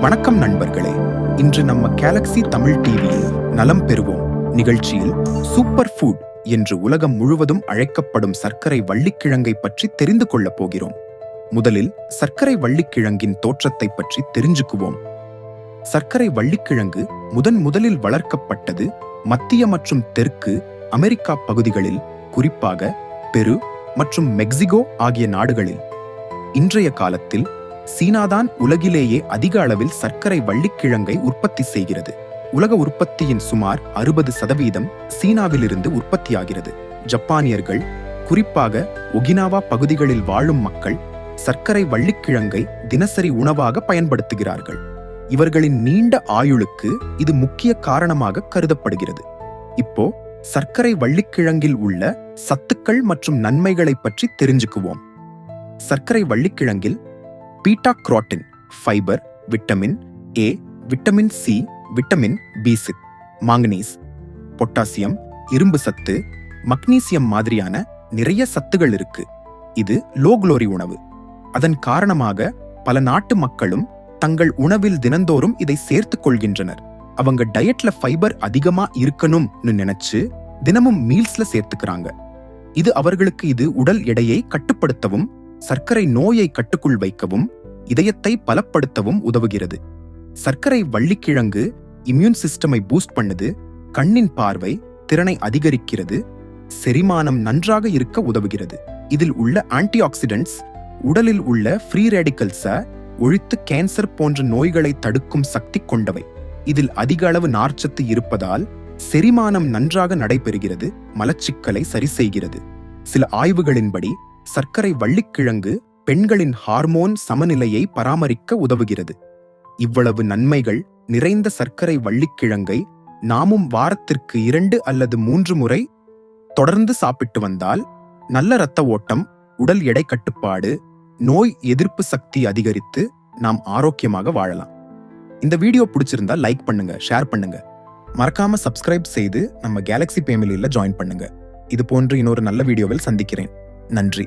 வணக்கம் நண்பர்களே. இன்று நம்ம கேலக்ஸி தமிழ் டிவியில் நலம் பெறுவோம். நிகழ்ச்சியில் சூப்பர் ஃபுட் என்று உலகம் முழுவதும் அழைக்கப்படும் சர்க்கரை வள்ளிக்கிழங்கை பற்றி தெரிந்து கொள்ளப் போகிறோம். முதலில் சர்க்கரை வள்ளிக்கிழங்கின் தோற்றத்தை பற்றி தெரிஞ்சுக்குவோம். சர்க்கரை வள்ளிக்கிழங்கு முதன் முதலில் வளர்க்கப்பட்டது மத்திய மற்றும் தெற்கு அமெரிக்கா பகுதிகளில் குறிப்பாக பெரு மற்றும் மெக்சிகோ ஆகிய நாடுகளில். இன்றைய காலத்தில் சீனாதான் உலகிலேயே அதிக அளவில் சர்க்கரை வள்ளிக்கிழங்கை உற்பத்தி செய்கிறது. உலக உற்பத்தியின் சுமார் அறுபது சதவீதம் சீனாவிலிருந்து உற்பத்தியாகிறது. ஜப்பானியர்கள் குறிப்பாக ஒகினாவா பகுதிகளில் வாழும் மக்கள் சர்க்கரை வள்ளிக்கிழங்கை தினசரி உணவாக பயன்படுத்துகிறார்கள். இவர்களின் நீண்ட ஆயுளுக்கு இது முக்கிய காரணமாக கருதப்படுகிறது. இப்போ சர்க்கரை வள்ளிக்கிழங்கில் உள்ள சத்துக்கள் மற்றும் நன்மைகளை பற்றி தெரிஞ்சுக்குவோம். சர்க்கரை வள்ளிக்கிழங்கில் beta carotene fibre vitamin A vitamin C vitamin B six manganese potassium இரும்பு சத்து மக்னீசியம் மாதிரியான நிறைய சத்துகள் இருக்கு. இது லோ குளோரி உணவு. அதன் காரணமாக பல நாட்டு மக்களும் தங்கள் உணவில் தினந்தோறும் இதை சேர்த்துக் கொள்கின்றனர். அவங்க டயட்ல ஃபைபர் அதிகமா இருக்கணும்னு நினைச்சு தினமும் மீல்ஸ்ல சேர்த்துக்கிறாங்க. இது அவர்களுக்கு இது உடல் எடையை கட்டுப்படுத்தவும் சர்க்கரை நோயை கட்டுக்குள் வைக்கவும் இதயத்தை பலப்படுத்தவும் உதவுகிறது. சர்க்கரை வள்ளிக்கிழங்கு இம்யூன் சிஸ்டமை பூஸ்ட் பண்ணுது கண்ணின் பார்வை திறனை அதிகரிக்கிறது செரிமானம் நன்றாக இருக்க உதவுகிறது. இதில் உள்ள ஆன்டி ஆக்சிடென்ட்ஸ் உடலில் உள்ள ஃப்ரீ ரேடிக்கல்ஸ ஒழித்து கேன்சர் போன்ற நோய்களை தடுக்கும் சக்தி கொண்டவை. இதில் அதிக அளவு நார்ச்சத்து இருப்பதால் செரிமானம் நன்றாக நடைபெறுகிறது மலச்சிக்கலை சரி செய்கிறது. சில ஆய்வுகளின்படி சர்க்கரை வள்ளிக்கிழங்கு பெண்களின் ஹார்மோன் சமநிலையை பராமரிக்க உதவுகிறது. இவ்வளவு நன்மைகள் நிறைந்த சர்க்கரை வள்ளிக்கிழங்கை நாமும் வாரத்திற்கு இரண்டு அல்லது மூன்று முறை தொடர்ந்து சாப்பிட்டு வந்தால் நல்ல இரத்த ஓட்டம் உடல் எடை கட்டுப்பாடு நோய் எதிர்ப்பு சக்தி அதிகரித்து நாம் ஆரோக்கியமாக வாழலாம். இந்த வீடியோ பிடிச்சிருந்தா லைக் பண்ணுங்க ஷேர் பண்ணுங்க. மறக்காம சப்ஸ்கிரைப் செய்து நம்ம கேலக்ஸி ஃபேமிலியில் ஜாயின் பண்ணுங்க. இது போன்று இன்னொரு நல்ல வீடியோவில் சந்திக்கிறேன். நன்றி.